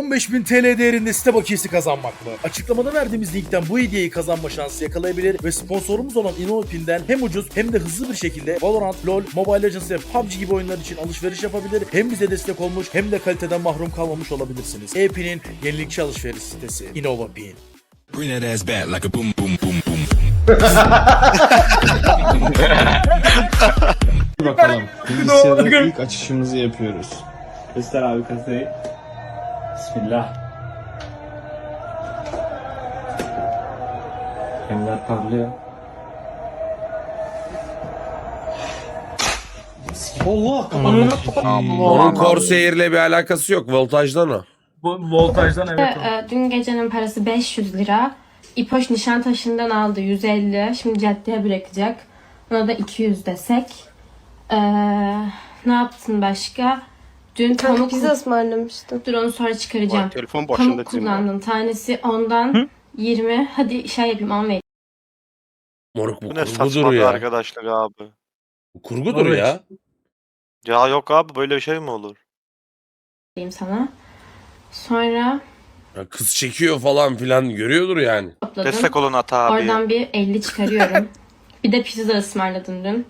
15.000 TL değerinde site bakiyesi kazanmak mı? Açıklamada verdiğimiz linkten bu hediyeyi kazanma şansı yakalayabilir ve sponsorumuz olan InnoPin'den hem ucuz hem de hızlı bir şekilde Valorant, LoL, Mobile Legends ve PUBG gibi oyunlar için alışveriş yapabilir. Hem bize destek olmuş hem de kaliteden mahrum kalmamış olabilirsiniz. E-Pin'in yenilikçi alışveriş sitesi InnovaPin. Bring that ass back like a boom boom boom boom. bakalım. Bilgisayarın ilk açışımızı yapıyoruz. Göster abi kasayı. Bismillah. Emler parlıyor. Onun Corsair'le bir alakası yok. Voltajdan o. Bu voltajdan evet o. Ee, dün gecenin parası 500 lira. İpoş Nişantaşı'ndan aldı 150. Şimdi caddeye bırakacak. Ona da 200 desek. Ee, ne yaptın başka? Dün Kanka pamuk... pizza ısmarlamıştım. Dur onu sonra çıkaracağım. Telefon başında Pamuk kullandın. Tanesi ondan 20. Hadi şey yapayım 10 vereyim. Moruk bu Bu ne kurgudur saçma bir ya. arkadaşlık abi. Bu kurgudur Evet. ya. Ya yok abi böyle bir şey mi olur? sana. Sonra Ya Kız çekiyor falan filan görüyordur yani. topladım. Destek olun Ata abi. Oradan bir 50 çıkarıyorum. bir de pizza ısmarladın dün.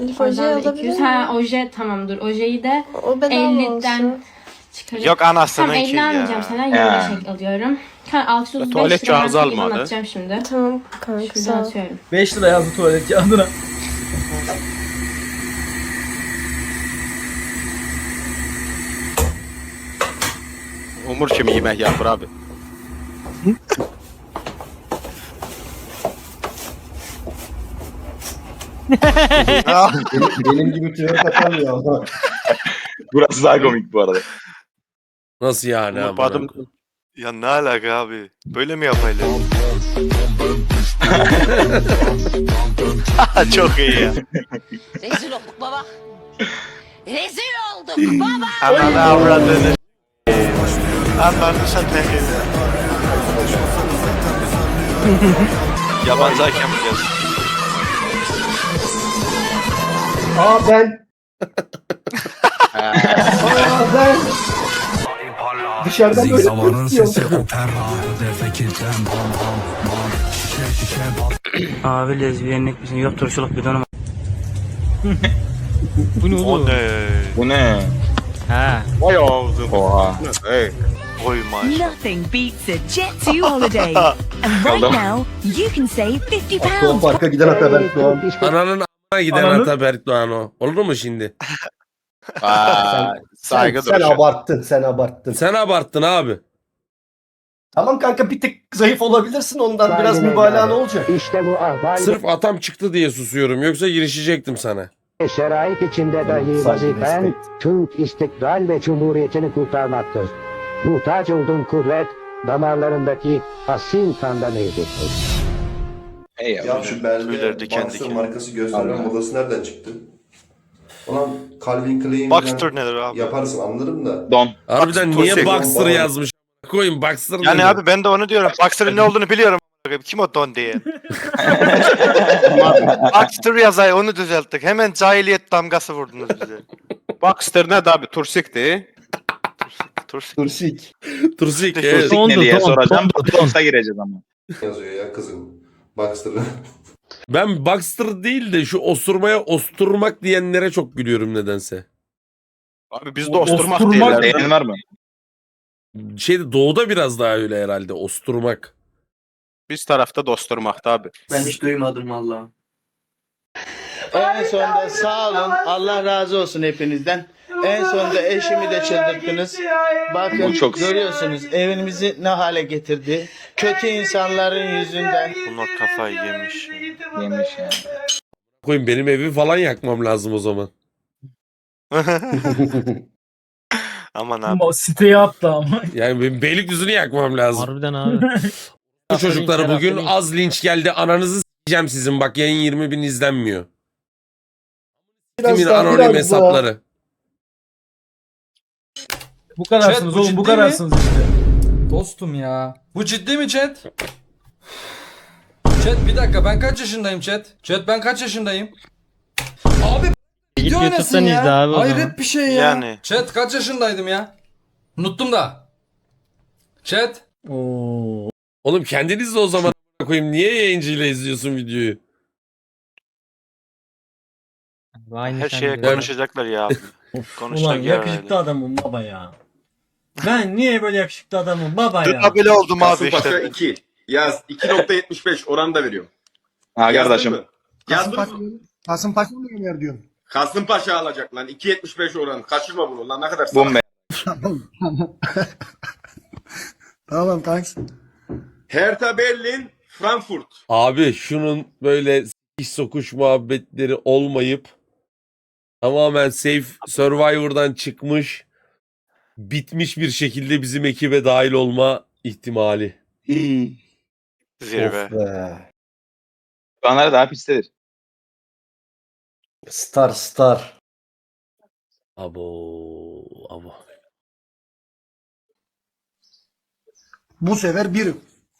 Elif Hoca'yı Oradan da alabilir 200. miyim? Ha oje tamam dur. Ojeyi de O bedava 50'den olsun. çıkarıyorum. Yok Tamam ki 50 almayacağım ya. sana 25 alıyorum. Ha 635 Tuvalet lira kağıdı sana alma IBAN hadi. atacağım şimdi. Tamam kanka Şuradan sağ ol. atıyorum. 5 lira yazdı tuvalet kağıdına. Umur kimi yemek yapır abi. Benim, benim gibi tüyo katamıyor ama. Burası daha komik bu arada. Nasıl yani Umur amına koyayım? Ya ne alaka abi? Böyle mi yapaylar? Çok iyi ya. Rezil olduk baba. Rezil olduk baba. Ananı avradını Ananı satayım. Yabancı hakem gelsin. Aa ben. Aa ben. Dışarıdan böyle fırtıyor. sesi opera. Defekirden bam bam bam. Şişe şişe bam. Abi lezbiyenlik misin? Yok turşuluk bir dönüm. O ne? Bu ne? Ha. Vay ağzım. Oha. Hey. Nothing beats a Jet 2 holiday. And right now, you can save 50 Aqua pounds. Park'a giden Ananın- Ataberk Doğan o. Olur mu şimdi? Aa, saygı sen, sen duruşu. abarttın, sen abarttın. Sen abarttın abi. Tamam kanka bir tık zayıf olabilirsin ondan biraz mübalağa ne olacak? İşte bu ahval Sırf atam çıktı diye susuyorum. Yoksa girişecektim sana. ve şerait içinde dahi vazifen. Türk istikbal ve cumhuriyetini kurtarmaktır. Muhtaç olduğun kuvvet damarlarındaki asil kandan mevcuttur. Ya şu Tüyler diken Baxter diken. markası gösteren modası nereden çıktı? Ulan Calvin Klein Baxter nedir abi? yaparsın anlarım da. Don. Harbiden Baxter niye Torsek. Baxter yazmış? Koyun Baxter Yani abi ben de onu diyorum. Baxter'ın ne olduğunu biliyorum. Kim o Don diye? Baxter yazay onu düzelttik. Hemen cahiliyet damgası vurdunuz bize. Baxter ne abi? Tursik'ti. Tursik. Tursik. Tursik. Tursik evet. Dondu, ne diye don, soracağım. dondu, don. Tursik'e gireceğiz ama. Yazıyor ya kızım. Baxter'ı. Ben Baxter değil de şu osurmaya osturmak diyenlere çok gülüyorum nedense. Abi biz de osturmak osturmak değiller. var mı? Şeyde doğuda biraz daha öyle herhalde osturmak. Biz tarafta dosturmakta abi. Ben hiç duymadım valla. En sonunda sağ olun. Allah razı olsun hepinizden. En sonunda eşimi de çıldırttınız. Bakın Bu çok- görüyorsunuz evimizi ne hale getirdi. Kötü insanların yüzünden. Bunlar kafayı yemiş. Yemiş yani. Koyun benim evi falan yakmam lazım o zaman. Aman abi. Ama siteye attı ama. Yani benim Beylikdüzü'nü yakmam lazım. Harbiden abi. Bu çocukları bugün az linç geldi. Ananızı s**eceğim sizin. Bak yayın 20 bin izlenmiyor. Kimin anonim hesapları. Bu kadarsınız Chat, bu oğlum bu ciddi mi? kadarsınız işte. Dostum ya. Bu ciddi mi chat? Chat bir dakika ben kaç yaşındayım chat? Chat ben kaç yaşındayım? Abi video oynasın ya. abi o Hayret bir şey ya. Yani. Chat kaç yaşındaydım ya? Unuttum da. Chat. Oğlum kendiniz de o zaman koyayım. Niye yayıncıyla izliyorsun videoyu? Her şeye Ben- konuşacaklar ya. Konuşacak Ulan yer yakışıklı adamım baba ya. Ben niye böyle yakışıklı adamım baba ya? Dün bile oldum abi Kasımpaşa işte. 2. Yaz 2.75 oran da veriyorum. Ha kardeşim. Yazdın mı? Kasımpaşa mı oynar diyorsun? Kasımpaşa alacak lan. 2.75 oran. Kaçırma bunu lan. Ne kadar Bombe. Tamam thanks. Hertha Berlin, Frankfurt. Abi şunun böyle iş sokuş muhabbetleri olmayıp tamamen safe Survivor'dan çıkmış bitmiş bir şekilde bizim ekibe dahil olma ihtimali. Zirve. Bana daha pistedir. Star star. Abo abo. Bu sefer bir.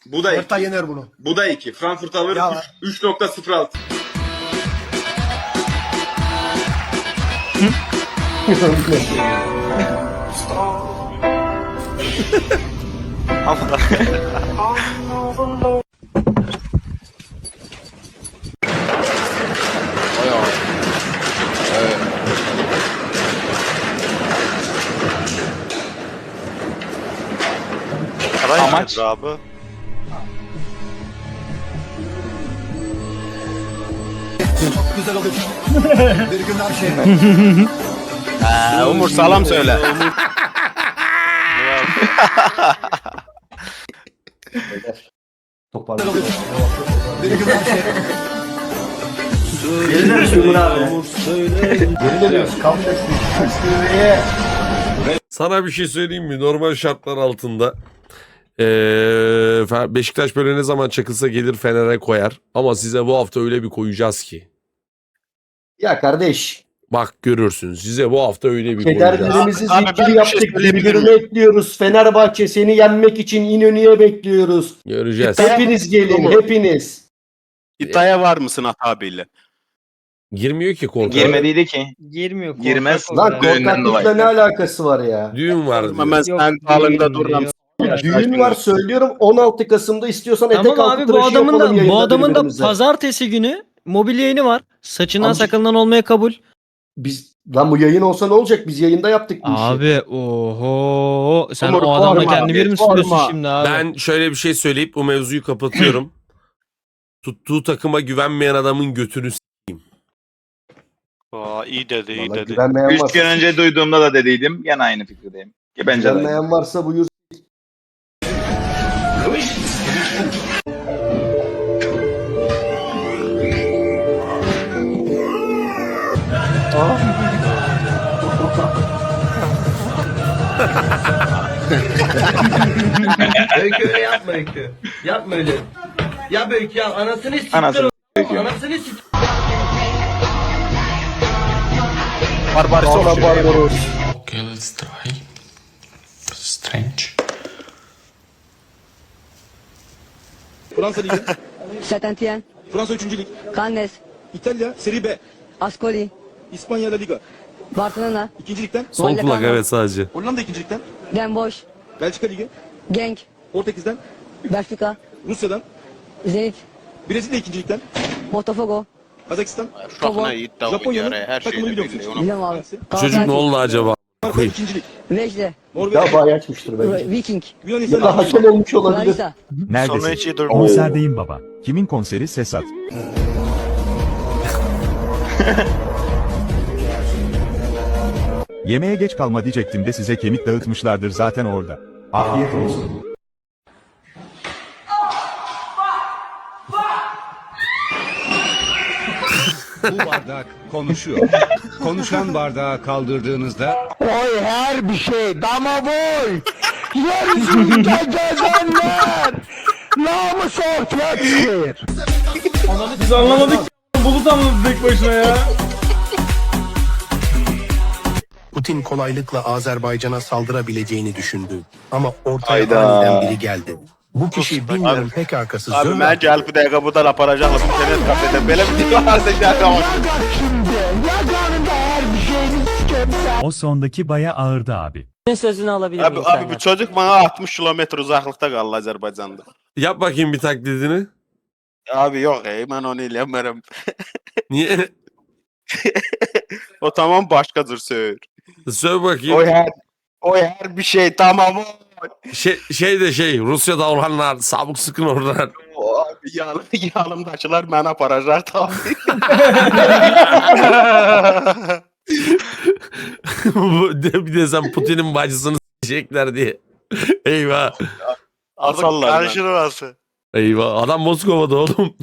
Bu da 2. yener bunu. Bu da 2. Frankfurt alır Ya. 3.06. Amaç abi. Güzel olur. bir gün her şey. Ee, Umur salam söyle. Sana bir şey söyleyeyim mi? Normal şartlar altında eee, Fe- Beşiktaş böyle ne zaman çakılsa gelir Fener'e koyar. Ama size bu hafta öyle bir koyacağız ki. Ya kardeş. Bak görürsün. Size bu hafta öyle bir. Kederlerimizi Abi ben bir zikri şey yaptık. söyleyebilir Birbirine ekliyoruz. Fenerbahçe seni yenmek için İnönü'ye bekliyoruz. Göreceğiz. Hepiniz gelin. Hepiniz. İddiaya var mısın At abiyle? Girmiyor ki korkak. Girmediydi ki. Girmiyor. Girmez. Lan korkaklıkla ne alakası var ya? Düğün var diyor. Hemen sen sağlığında dururum. Düğün var söylüyorum 16 Kasım'da istiyorsan etek Tamam altı abi bu tıraşı adamın yapalım da bu yayında adamın da birbirimize. pazartesi günü mobil yayını var. Saçından Abi- sakalından olmaya kabul. Biz lan bu yayın olsa ne olacak? Biz yayında yaptık bu işi. Abi oho sen Umur, o adamla sorma kendi abi, bir mi tutuyorsun şimdi abi? Ben şöyle bir şey söyleyip bu mevzuyu kapatıyorum. Tuttuğu takıma güvenmeyen adamın götünü s- Aa, iyi dedi iyi Vallahi dedi. güvenmeyen varsa, önce duyduğumda da dediydim. Gene aynı fikirdeyim. Bence güvenmeyen varsa buyur. Öykü öyle yapma Öykü. Yapma öyle. Ya Öykü ya anasını siktir. Anasını Anasını siktir. Barbaros Sonra Barbaros. Okay, let's try. Strange. Fransa Ligi. Saint-Étienne, Fransa 3. Lig. Cannes, İtalya Serie B. Ascoli, İspanya La Liga. Barcelona, 2. Ligden. Sol kulak evet sadece. Hollanda 2. Ligden. Den Bosch, Belçika Ligi. Genk, Portekiz'den. Benfica, Rusya'dan. Zenit, Brezilya 2. Ligden. Botafogo. Kazakistan. Togo, Japonya'nın takımını biliyor musun? Bilmem abi. Çocuk ne oldu acaba? Marka Koyayım. 2. Lig. Vejle, Norveç. Ya bayağı açmıştır bence. Viking, Ya da Yunanistan. hakem olmuş olabilir. Larissa, Sonra hiç iyi durmuyor. Konserdeyim baba. Kimin konseri Sesat? Yemeğe geç kalma diyecektim de size kemik dağıtmışlardır zaten orada. Afiyet olsun. Bu bardak konuşuyor. Konuşan bardağı kaldırdığınızda Oy her bir şey dama boy. Yeryüzünde gezenler. Namus ortaya çıkıyor. Biz anlamadık. Bulut anladı tek başına ya. Putin kolaylıkla Azerbaycan'a saldırabileceğini düşündü. Ama ortaya Hayda. aniden biri geldi. Bu kişi bilmiyorum PKK'sı Abi Zömer. ben gel bir dakika buradan aparacaklar. İnternet kafede. Böyle bir varsa gel tamam. O sondaki baya ağırdı abi. Ne sözünü alabilir Abi, miyim abi senden? bu çocuk bana 60 kilometre uzaklıkta kaldı Azerbaycan'da. Yap bakayım bir taklidini. Abi yok ey ben onu ilemerim. Niye? o tamam başkadır söyle. Söyle bakayım. O her, o her bir şey tamam o. Şey, şey de şey Rusya'da olanlar sabık sıkın oradan. Abi yanı, yanımdakiler bana. Bu- de- bir de sen Putin'in bacısını s**ecekler diye. Eyvah. Asallar orası. Eyvah. Adam Moskova'da oğlum.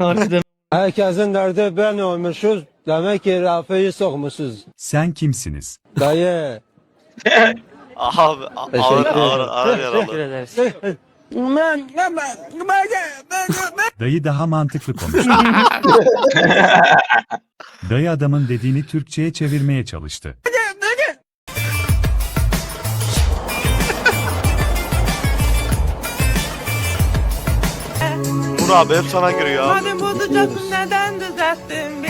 Herkesin derdi ben olmuşuz. Demek ki Rafi'yi sokmuşuz. Sen kimsiniz? Dayı. Abi ağır ağır ağır yaralı. ederiz. Dayı daha mantıklı konuş. Dayı adamın dediğini Türkçe'ye çevirmeye çalıştı. Vur abi hep sana giriyor abi. neden düzelttin?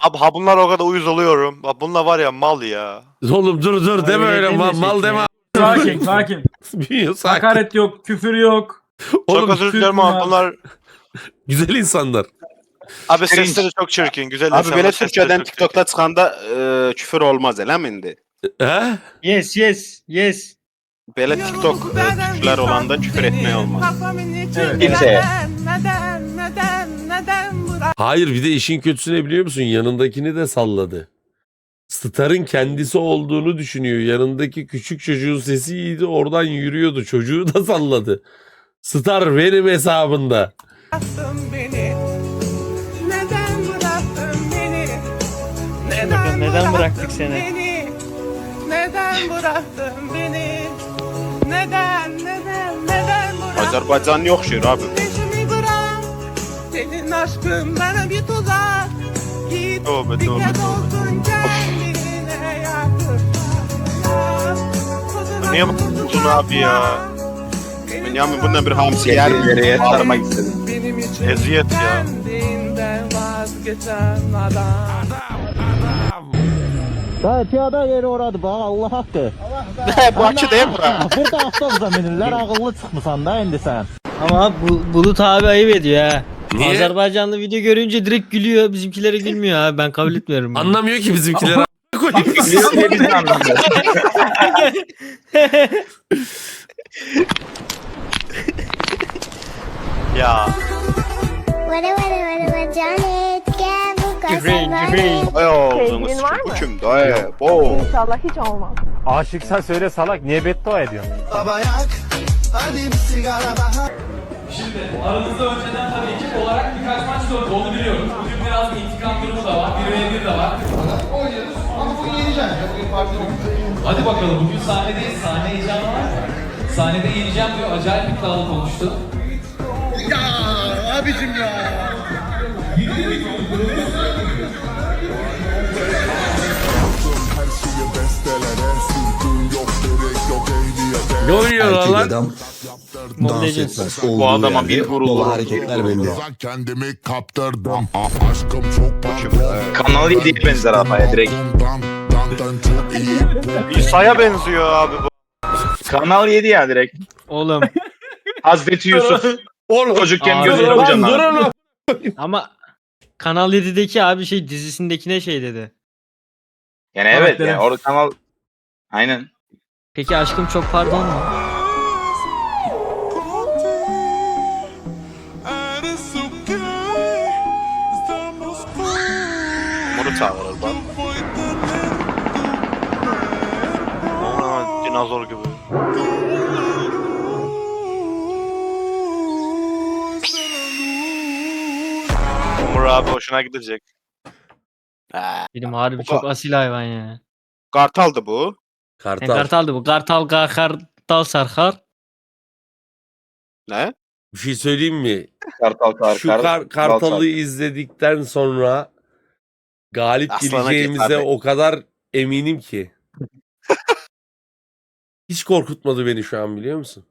Abi ha bunlar o kadar uyuz oluyorum. Bak bunlar var ya mal ya. oğlum dur dur deme öyle mal, mal deme. Sakin sakin. Büyüyor sakin. Hakaret yok, küfür yok. Çok Oğlum özür dilerim abi bunlar. güzel insanlar. Abi sesleri çok çirkin. Güzel Abi insanlar, böyle sesleri Türkçeden çok TikTok'ta çıkanda e, küfür olmaz hele mi indi? He? Yes yes yes. Böyle TikTok e, küfürler olanda küfür etmeye olmaz. Kimseye. Neden, neden, neden bırak? Hayır bir de işin kötüsü ne biliyor musun? Yanındakini de salladı. Star'ın kendisi olduğunu düşünüyor. Yanındaki küçük çocuğun sesi iyiydi. Oradan yürüyordu. Çocuğu da salladı. Star benim hesabında. beni? Neden bıraktın beni? Neden, neden bıraktık seni? Beni? Neden bıraktın beni? Neden, neden, neden bıraktın Azerbaycan yok şiir abi. Bırak. Aşkın bana bir tuzak. Git Tövbe, bir tövbe, kez tövbe. olsun kendine yakın. Niye bakıyorsun abi ya? Benyamin bundan bir hamsi yer mi? Sarmak istedim. Eziyet ya. kendinden vazgeçen adam. Dayı piyada yeri oradı bak Allah hakkı. Bu açı değil bura? Burada avtobüse minirler akıllı çıkmışsan da indi sen. Ama bu, Bulut abi ayıp ediyor ha. Niye? Azerbaycanlı video görünce direkt gülüyor. Bizimkilere gülmüyor abi. Ben kabul etmiyorum. bunu. Anlamıyor ki bizimkiler. biz de anlamıyoruz? Ya. Küfreyin. Ay ağzını bu kim dayı? Bu. İnşallah hiç olmaz. Aşıksan söyle salak niye beddua ediyorsun? Aranızda önceden tabii ekip olarak birkaç maç döndü onu biliyorum. Bugün biraz intikam durumu da var. 1 ve 1 de var. Oynuyoruz ama bugün yeneceğim. Bugün farklı Hadi bakalım bugün sahnedeyiz. Sahne heyecanı var. Sahnede yeneceğim diyor. Acayip iddialı konuştu. Ne oluyor lan? Mobile Legends. Bu adama bir vurulur. hareketler belli. Kendimi kaptırdım. Aşkım çok Kanal 7'ye benzer abaya direkt. İsa'ya benziyor abi bu. Kanal 7 ya direkt. Oğlum. Hazreti Yusuf. Oğlum. Çocukken Abi, gözleri lan kocaman. Durun Ama Kanal 7'deki abi şey dizisindekine şey dedi. Yani evet yani orada kanal aynen. Peki aşkım çok pardon mu? Çağırır bak. Aa, dinozor gibi. Umur abi hoşuna gidecek. Benim harbi çok asil hayvan ya. Kartaldı bu. Ne Kartal. kartaldı bu. Kartal kartal sarkar. Ne? Bir şey söyleyeyim mi? Kartal kar, Şu kar, Kartal'ı izledikten sonra galip Aslana geleceğimize o kadar eminim ki. Hiç korkutmadı beni şu an biliyor musun?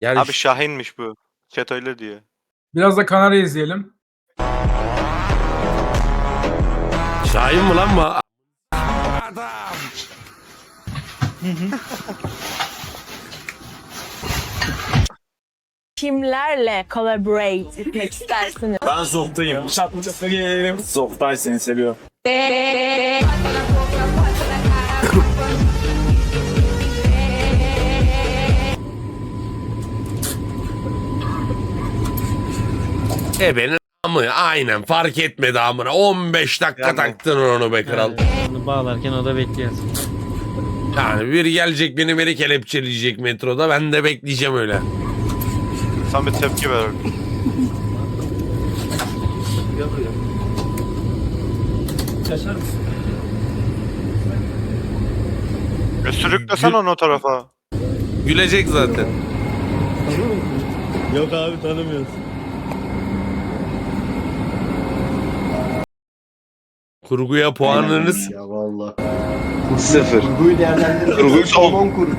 Yani Abi Şahin'miş bu. Chat öyle diyor. Biraz da Kanarya izleyelim. Şahin mi lan bu? adam. Kimlerle collaborate etmek istersiniz? Ben Zoft'tayım. Şatlıcasına gelelim. Zoftay seni seviyorum. E benim amı aynen fark etmedi amına. 15 dakika Yani. taktın onu be kral. Onu bağlarken o da bekliyor. Yani biri gelecek beni beni kelepçeleyecek metroda ben de bekleyeceğim öyle. Sen bir tepki ver. Yaşar mısın? E, sürüklesen onu o tarafa. Gülecek zaten. Yok abi tanımıyoruz. Kurguya puanınız Ya valla. Sıfır. Kurguyu değerlendirin. Kurguyu son. 10 kurgu.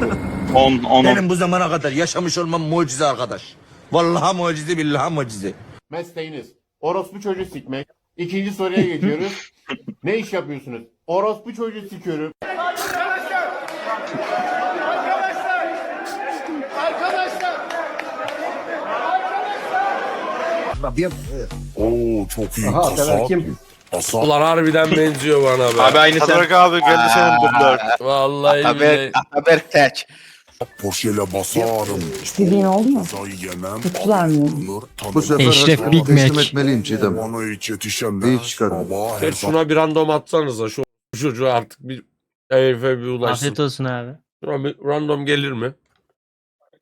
10, 10, 10. bu zamana kadar yaşamış olmam mucize arkadaş. Vallahi mucize billahi mucize. Mesleğiniz. Orospu çocuğu sikmek. İkinci soruya geçiyoruz. ne iş yapıyorsunuz? Orospu çocuğu sikiyorum. Oo çok iyi. Aha Ataber kim? Ulan harbiden benziyor bana be. Abi aynı Tadrak abi geldi senin dublör. Vallahi billahi. Haber tek. Porsche'yle basarım. İstediğin oldu mu? Yemem. Tuttular mı? Bu sefer Eşref Big Mac. etmeliyim Çiğdem. Hiç yetişemez. Hiç çıkarım. Baba Geç şuna bir random atsanıza şu çocuğu artık bir herife bir ulaşsın. Afiyet olsun abi. Şuna bir random gelir mi?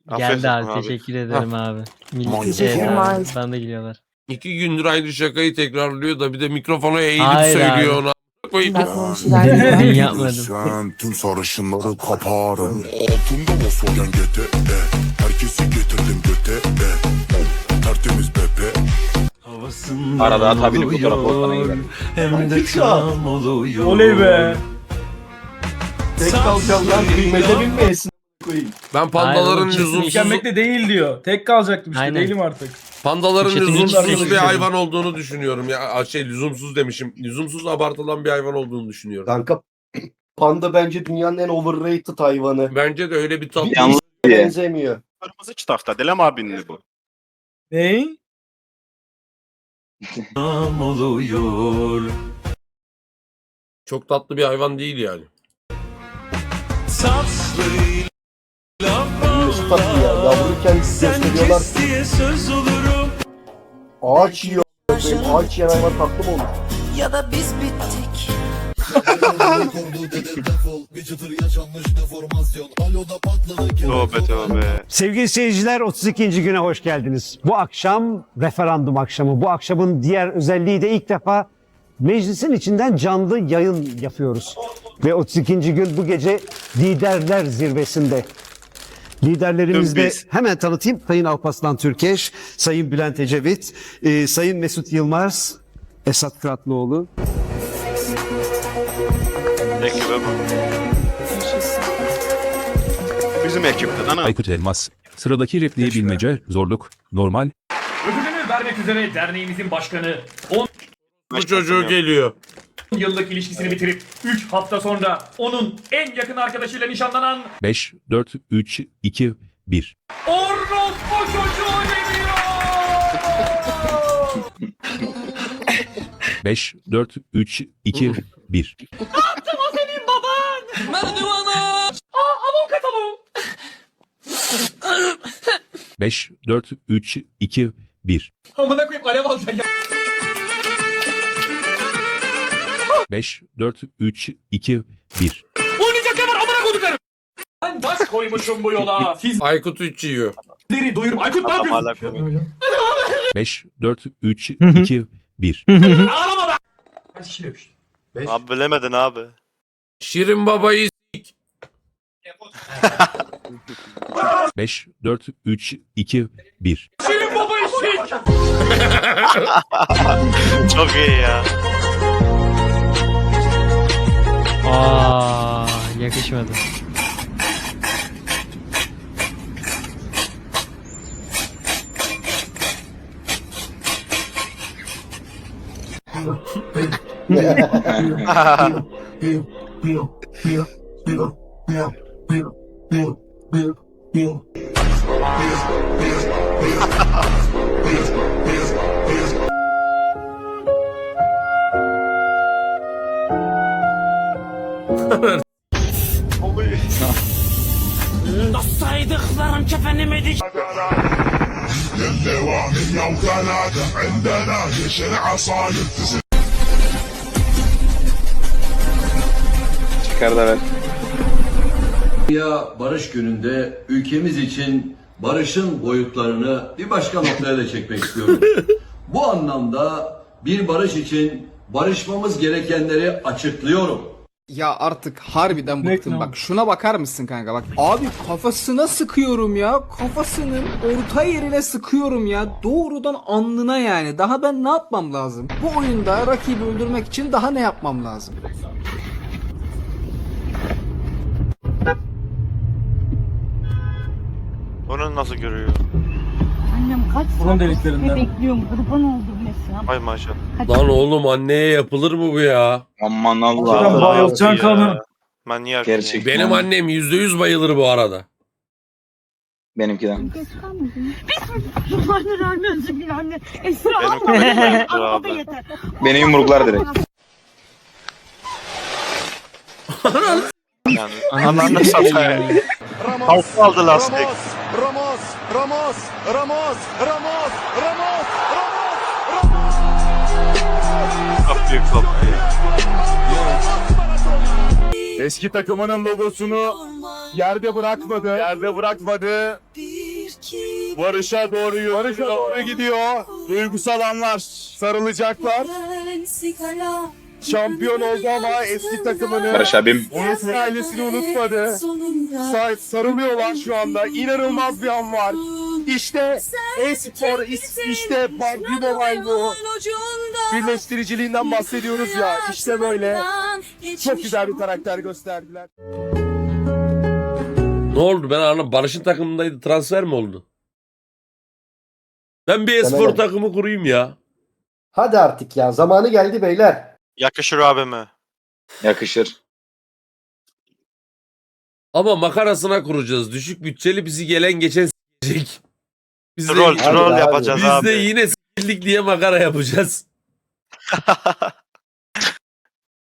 Afiyet Geldi abi, olsun abi. teşekkür ederim abi. Millet Manyak. şey Teşekkür abi, ederim. bana da geliyorlar. İki gündür aynı şakayı tekrarlıyor da bir de mikrofona eğilip Hayır söylüyor abi. ona. Koyayım. Ben yapmadım. Sen tüm sarışınları kaparım. Altında Volkswagen GT. E. Herkesi getirdim göte. E. Tertemiz bepe. Arada tabii fotoğraf ortadan Hem de tam oluyor. Oley be. Tek kalacağım lan. Bilmece bilmeyesin. Koyayım. Ben pandaların oğlum, lüzumsuz Mükemmek de değil diyor. Tek kalacaktım işte Aynen. değilim artık. Pandaların Çetin lüzumsuz bir hayvan olduğunu düşünüyorum. Ya şey lüzumsuz demişim. Lüzumsuz abartılan bir hayvan olduğunu düşünüyorum. Kanka panda bence dünyanın en overrated hayvanı. Bence de öyle bir tatlı. Yalnız Benzemiyor. Kırmızı çıtafta. Dilem abinin bu. Ney? oluyor. Çok tatlı bir hayvan değil yani. Nasıl tatlı ya? Yavruyken gösteriyorlar. Ağaç yiyor. Ağaç yiyen hayvan tatlı mı olur? Ya da biz bittik. Tövbe tövbe. Sevgili seyirciler 32. güne hoş geldiniz. Bu akşam referandum akşamı. Bu akşamın diğer özelliği de ilk defa meclisin içinden canlı yayın yapıyoruz. Ve 32. gün bu gece liderler zirvesinde. Liderlerimiz de Biz. hemen tanıtayım. Sayın Alparslan Türkeş, Sayın Bülent Ecevit, e, Sayın Mesut Yılmaz, Esat Kıratlıoğlu, Ekibe bak. Bizim ekipte lan ha. Aykut Elmas. Sıradaki repliği bilmece, zorluk, normal. Ödülünü vermek üzere derneğimizin başkanı Bu çocuğu geliyor. 10 yıllık ilişkisini bitirip 3 hafta sonra onun en yakın arkadaşıyla nişanlanan 5, 4, 3, 2, 1. Orospu çocuğu geliyor. 5, 4, 3, 2, 1. Attım o senin baban. Merdivana. Aa avukat avu. 5, 4, 3, 2, 1. Amına koyayım alev alacaksın ya. 5, 4, 3, 2, 1. Oynayacak ne var amına koyduklarım. Ben taş koymuşum bu yola. Aykut 3 yiyor. Sizleri doyurup Aykut ne Adam yapıyorsun? komik. 5, 4, 3, 2, 1. Ağlama be. Kaç öpüştün? Abi bilemedin abi. Şirin babayı 5, 4, 3, 2, 1. Senin babayı sik. Çok iyi ya. Aa, yakışmadı. Saydıklarım kefenime dik. Çıkar da ver. Ya Barış Günü'nde ülkemiz için barışın boyutlarını bir başka noktaya da çekmek istiyorum. Bu anlamda bir barış için barışmamız gerekenleri açıklıyorum. Ya artık harbiden bıktım. bak şuna bakar mısın kanka? Bak abi kafasına sıkıyorum ya. Kafasının orta yerine sıkıyorum ya. Doğrudan alnına yani. Daha ben ne yapmam lazım? Bu oyunda rakibi öldürmek için daha ne yapmam lazım? Onu nasıl görüyor? Annem kaç Burun deliklerinden. bekliyorum? Kurban oldum mesela. Ay maşallah. Lan oğlum anneye yapılır mı bu ya? Aman Harbiden Allah. bayılacaksın kanı. Manyak. Gerçek. Benim annem yüzde yüz bayılır bu arada. Benimkiden. Bismillahirrahmanirrahim bir anne. Esra alma beni. da yeter. Benim yumruklar direkt. Yani ananı satayım. Kalktı aldı lastik. Ramos, Ramos, Ramos, Ramos, Ramos, büyük top. Eski takımının logosunu yerde bırakmadı. Yerde bırakmadı. Barış'a doğru yürüyor. Barış'a doğru gidiyor. Duygusal anlar. Sarılacaklar. Şampiyon oldu ama eski takımını Barış abim. unutma ailesini unutmadı. Sa- sarılıyorlar şu anda. İnanılmaz bir an var. İşte e-spor, işte PUBG Mobile bu. Birleştiriciliğinden bahsediyoruz ya. İşte böyle. Çok güzel bir karakter gösterdiler. Ne oldu ben anlamadım. Barış'ın takımındaydı transfer mi oldu? Ben bir espor takımı kurayım ya. Hadi artık ya zamanı geldi beyler. Yakışır abime. Yakışır. Ama makarasına kuracağız. Düşük bütçeli bizi gelen geçen s**ecek. Biz de, Troll Hadi troll abi. yapacağız biz abi. de yine s**lik diye makara yapacağız.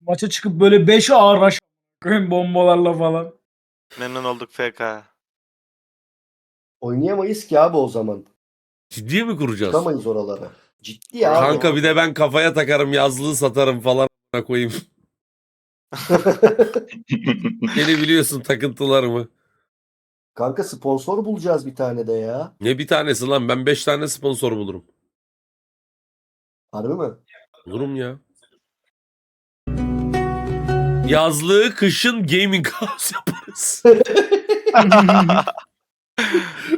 Maça çıkıp böyle 5 ağır raş bombalarla falan. Memnun olduk FK. Oynayamayız ki abi o zaman. Ciddi mi kuracağız? Çıkamayız oralara. Ciddi ya. Kanka bir de ben kafaya takarım yazlığı satarım falan a**ına koyayım. Beni biliyorsun takıntılarımı. Kanka sponsor bulacağız bir tane de ya. Ne bir tanesi lan ben 5 tane sponsor bulurum. Harbi mi? Bulurum ya. Yazlığı kışın gaming house yaparız.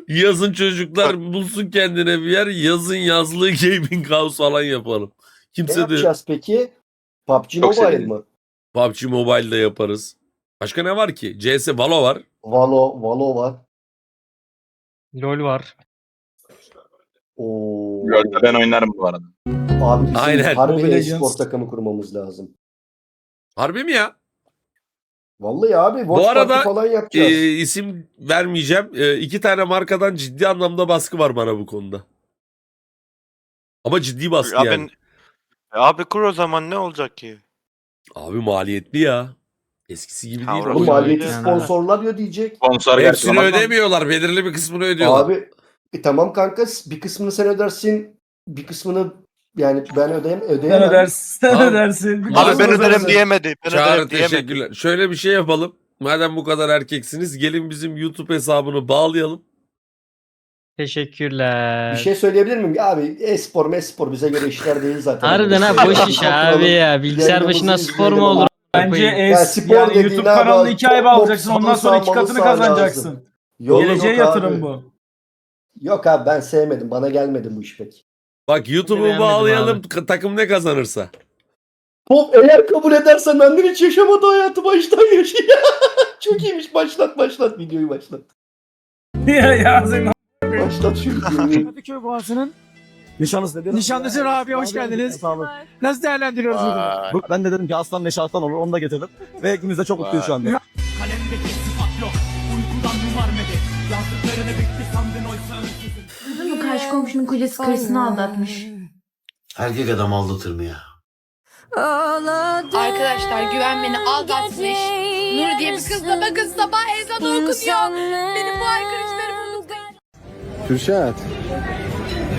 Yazın çocuklar bulsun kendine bir yer. Yazın yazlığı gaming house falan yapalım. Ne Kimse de yapacağız peki? PUBG Çok Mobile sevindim. mı? PUBG Mobile'da yaparız. Başka ne var ki? CS Valo var. Valo, Valo var. LOL var. Oo. Lol'da ben oynarım bu arada. Abi bizim Aynen. harbi Mobile e-spor Legends. takımı kurmamız lazım. Harbi mi ya? Vallahi abi Watch Bu arada, Party falan yapacağız. Ee, isim vermeyeceğim. Ee, iki tane markadan ciddi anlamda baskı var bana bu konuda. Ama ciddi baskı Abi, yani. abi kur o zaman ne olacak ki? Abi maliyetli ya. Eskisi gibi Ha, değil. orası oyun. öyle. maliyeti Yani. sponsorlar ya diyecek. Sponsor Hepsini gerçekten. ödemiyorlar. Belirli bir kısmını ödüyorlar. Abi e, tamam kanka bir kısmını sen ödersin. Bir kısmını yani ben ödeyem Sen ödeyemem. ödersin. Sen Abi- ödersin. Abi ben sen öderim diyemedi. Ben Çağrı öderim diyemedi. teşekkürler. Şöyle bir şey yapalım. Madem bu kadar erkeksiniz gelin bizim YouTube hesabını bağlayalım. Teşekkürler. Bir şey söyleyebilir miyim? Abi e-spor mespor bize göre işler değil zaten. Harbiden ha boş iş abi ya. Bilgisayar yayınımızı başına spor izleyelim. mu olur? Bence Koyayım. es, Ya spor yani dediğin YouTube abi, kanalını 2 ay alacaksın ondan sonra iki katını kazanacaksın. Geleceğe yatırım abi. bu. Yok abi ben sevmedim. Bana gelmedi bu iş pek. Bak YouTube'u bağlayalım. Ka- Takım ne kazanırsa. Top eğer kabul edersen benden hiç yaşamadı hayatı baştan yaşıyor. Çok iyiymiş. Başlat başlat videoyu başlat. ya ya senin Başlat şu videoyu. Kadıköy Boğazı'nın Nişanlısı dedi. Nişanlısı Rabia hoş geldiniz. Sağ olun. Nasıl değerlendiriyorsunuz bunu? Ben de dedim ki aslan ne şahtan olur onu da getirdim. Ve ikimiz de çok mutluyuz şu anda. Kalemdeki sıfat yok. Uykudan numar medet. Yazdıklarını bitti sandın oysa Bu karşı komşunun kocası karısını aldatmış. Erkek adam aldatır mı ya? Arkadaşlar güven beni aldatmış. Nur diye bir kızla bakın sabah ezan okunuyor. Benim bu arkadaşlarım Kürşat.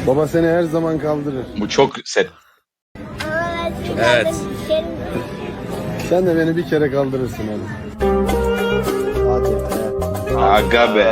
Baba seni her zaman kaldırır. Bu çok set. Evet. Sen de beni bir kere kaldırırsın hadi. Aga be.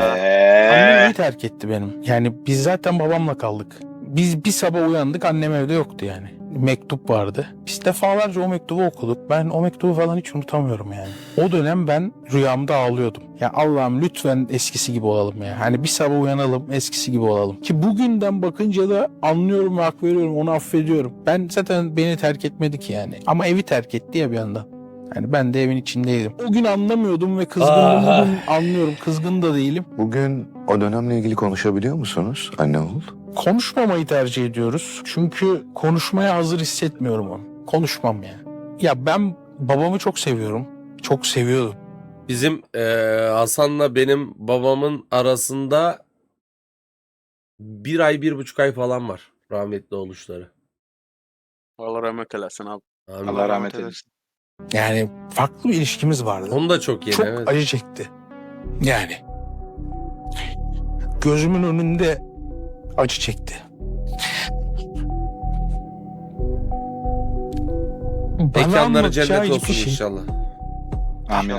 Annem terk etti benim. Yani biz zaten babamla kaldık. Biz bir sabah uyandık annem evde yoktu yani. Mektup vardı. Biz defalarca o mektubu okuduk. Ben o mektubu falan hiç unutamıyorum yani. O dönem ben rüyamda ağlıyordum. Ya Allah'ım lütfen eskisi gibi olalım ya. Hani bir sabah uyanalım eskisi gibi olalım. Ki bugünden bakınca da anlıyorum ve hak veriyorum onu affediyorum. Ben zaten beni terk etmedi ki yani. Ama evi terk etti ya bir yandan. Yani ben de evin içindeydim. O gün anlamıyordum ve kızgındım. Aha. Bugün anlıyorum. Kızgın da değilim. Bugün o dönemle ilgili konuşabiliyor musunuz anne oğul? konuşmamayı tercih ediyoruz. Çünkü konuşmaya hazır hissetmiyorum onu. Konuşmam ya. Ya ben babamı çok seviyorum. Çok seviyordum. Bizim eee, Hasan'la benim babamın arasında bir ay bir buçuk ay falan var rahmetli oluşları. Allah rahmet eylesin abi. Amin. Allah rahmet eylesin. Yani farklı bir ilişkimiz vardı. Onu da çok yeni çok evet. acı çekti. Yani. Gözümün önünde acı çekti. Mekanları cennet olsun şey inşallah. Amin.